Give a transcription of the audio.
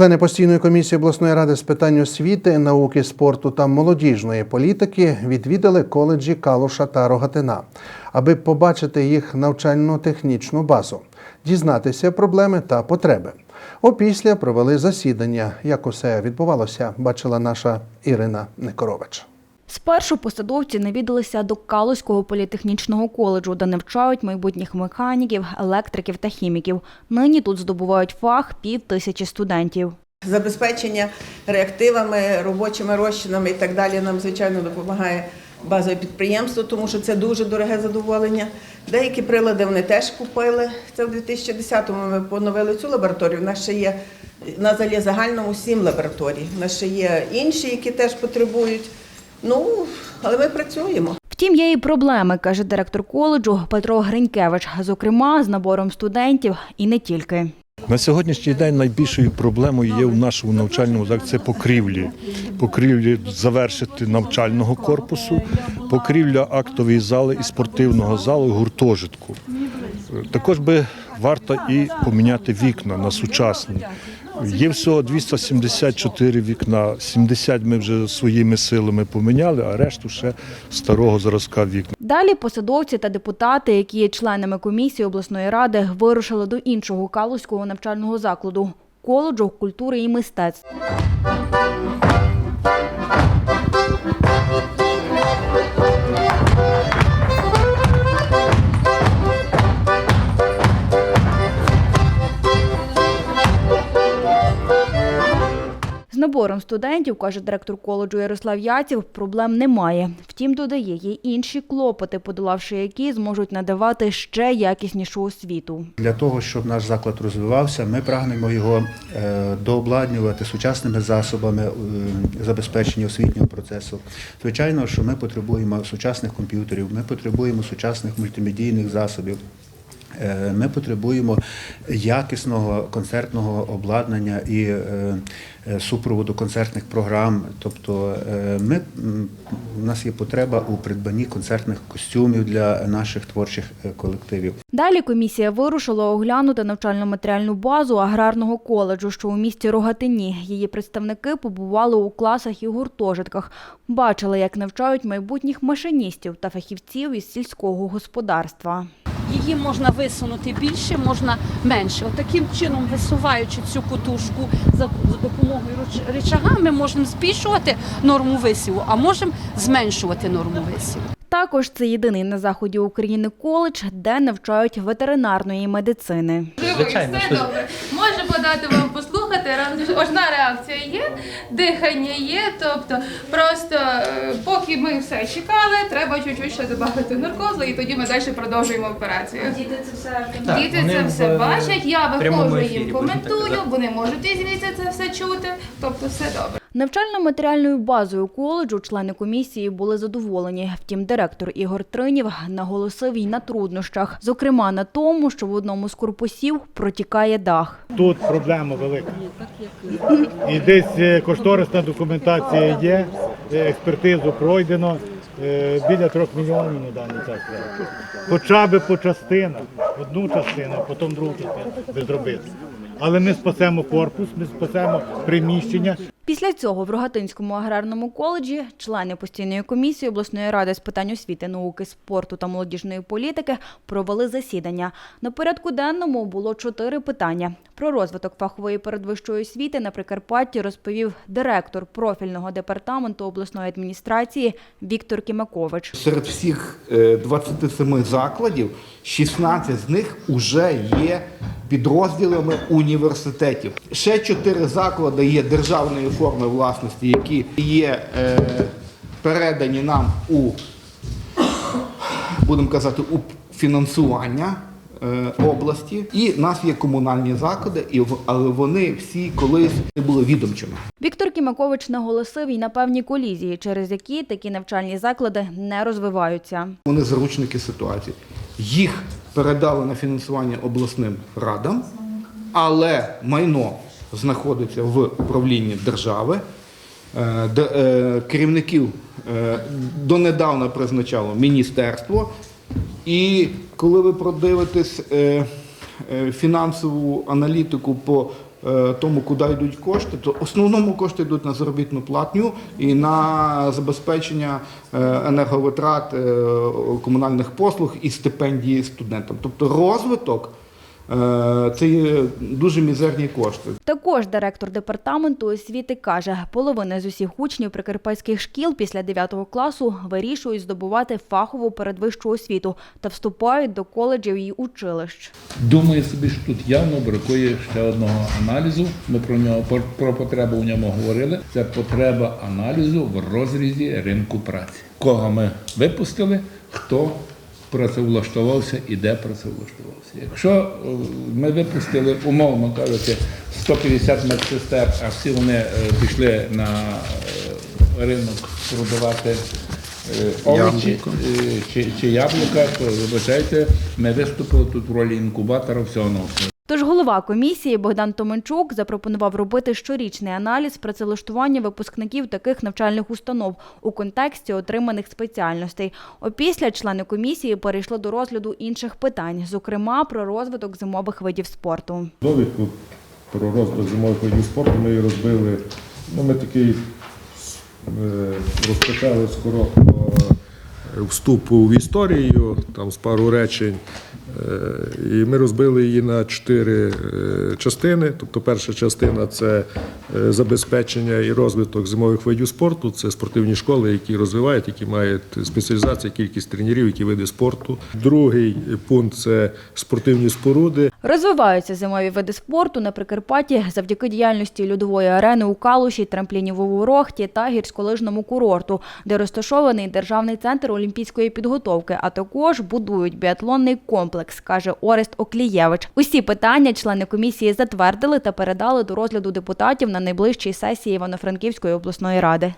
Члени постійної комісії обласної ради з питань освіти, науки, спорту та молодіжної політики відвідали коледжі Калуша та Рогатина, аби побачити їх навчально-технічну базу, дізнатися проблеми та потреби. Опісля провели засідання. Як усе відбувалося, бачила наша Ірина Некорович. Спершу посадовці навідалися до Калузького політехнічного коледжу, де навчають майбутніх механіків, електриків та хіміків. Нині тут здобувають фах пів тисячі студентів. Забезпечення реактивами, робочими розчинами і так далі нам, звичайно, допомагає базове підприємство, тому що це дуже дороге задоволення. Деякі прилади вони теж купили. Це в 2010-му ми поновили цю лабораторію. У нас ще є у нас взагалі загальному сім лабораторій. У нас ще є інші, які теж потребують. Ну, але ми працюємо. Втім, є і проблеми, каже директор коледжу Петро Гринькевич, зокрема з набором студентів і не тільки. На сьогоднішній день найбільшою проблемою є в нашому навчальному закладі це покрівлі. Покрівлі завершити навчального корпусу, покрівля актової зали і спортивного залу гуртожитку. Також би варто і поміняти вікна на сучасні. Є всього 274 вікна, 70 ми вже своїми силами поміняли, а решту ще старого зразка вікна. Далі посадовці та депутати, які є членами комісії обласної ради, вирушили до іншого калузького навчального закладу коледжу культури і мистецтв. Набором студентів, каже директор коледжу Ярослав Яців, проблем немає. Втім, додає, є інші клопоти, подолавши які зможуть надавати ще якіснішу освіту. Для того, щоб наш заклад розвивався, ми прагнемо його е, дообладнювати сучасними засобами е, забезпечення освітнього процесу. Звичайно, що ми потребуємо сучасних комп'ютерів, ми потребуємо сучасних мультимедійних засобів. Е, Ми потребуємо якісного концертного обладнання і е, е, супроводу концертних програм. Тобто, ми, у нас є потреба у придбанні концертних костюмів для наших творчих колективів. Далі комісія вирушила оглянути навчально-матеріальну базу аграрного коледжу, що у місті Рогатині. Її представники побували у класах і гуртожитках, бачили, як навчають майбутніх машиністів та фахівців із сільського господарства. Її можна висунути більше, можна менше. От таким чином, висуваючи цю котушку за, допомогою речага, ми можемо збільшувати норму висіву, а можемо зменшувати норму висіву. Також це єдиний на заході України коледж, де навчають ветеринарної медицини. Звичайно, все добре. Може подати вам послухати. Раз- Одна реакція є, дихання є. Тобто, просто е, поки ми все чекали, треба чуть-чуть ще додати наркозу, і тоді ми далі продовжуємо операцію. Діти це все Так, Діти це все в бачать. Я виходжу їм коментую, вони можуть і звідси це все чути. Тобто, все добре. Навчально-матеріальною базою коледжу члени комісії були задоволені. Втім, директор Ігор Тринів наголосив й на труднощах, зокрема на тому, що в одному з корпусів протікає дах. Тут проблема велика. І десь е, кошторисна документація є, е, експертизу пройдено. е, Біля трьох мільйонів на даний час. Хоча б по частинах, одну частину, потім другу частину зробити. Але ми спасемо корпус, ми спасемо приміщення, Після цього в Рогатинському аграрному коледжі члени постійної комісії обласної ради з питань освіти, науки, спорту та молодіжної політики провели засідання. На порядку денному було чотири питання. Про розвиток фахової передвищої освіти на Прикарпатті розповів директор профільного департаменту обласної адміністрації Віктор Кімакович. Серед всіх е, 27 закладів 16 з них вже є підрозділами університетів. Ще 4 заклади є державної форми власності, які є е, передані нам у, будемо казати, у фінансування. е, Області і в нас є комунальні заклади, і в- але вони всі колись не були відомчими. Віктор Кімакович наголосив і на певні колізії, через які такі навчальні заклади не розвиваються. Вони заручники ситуації. Їх передали на фінансування обласним радам, але майно знаходиться в управлінні держави. Е, е, Керівників е, донедавна призначало міністерство. І коли ви продивитесь фінансову аналітику по тому, куди йдуть кошти, то основному кошти йдуть на заробітну платню і на забезпечення е, енерговитрат е, комунальних послуг і стипендії студентам. Тобто розвиток е, це є дуже мізерні кошти. Також директор департаменту освіти каже, половина з усіх учнів прикарпатських шкіл після 9 класу вирішують здобувати фахову передвищу освіту та вступають до коледжів і училищ. Думаю собі, що тут явно бракує ще одного аналізу. Ми про нього про- потребу в ньому говорили. Це потреба аналізу в розрізі ринку праці. Кого ми випустили, хто працевлаштувався і де працевлаштувався. Якщо е, ми випустили, умовно кажучи, 150 медсестер, а всі вони е, пішли на е, ринок продавати овочі чи, чи яблука, то вибачайте, ми виступили тут в ролі інкубатора всього на всього. Тож голова комісії Богдан Томенчук запропонував робити щорічний аналіз працевлаштування випускників таких навчальних установ у контексті отриманих спеціальностей. Опісля члени комісії перейшли до розгляду інших питань, зокрема про розвиток зимових видів спорту. Довідку про розвиток зимових видів спорту ми розбили. Ну, ми такий е, розпочали короткого е, вступу в історію, там з пару речень. Е, І ми розбили її на чотири е, частини. Тобто перша частина це е, забезпечення і розвиток зимових видів спорту. Це спортивні школи, які розвивають, які мають спеціалізацію, кількість тренерів, які види спорту. Другий пункт це спортивні споруди. Розвиваються зимові види спорту на Прикарпатті завдяки діяльності льодової арени у Калуші, трамплінів у Ворохті та гірськолижному курорту, де розташований державний центр олімпійської підготовки, а також будують біатлонний комплекс, каже Орест Оклієвич. Усі питання члени комісії затвердили та передали до розгляду депутатів на найближчій сесії Івано-Франківської обласної ради.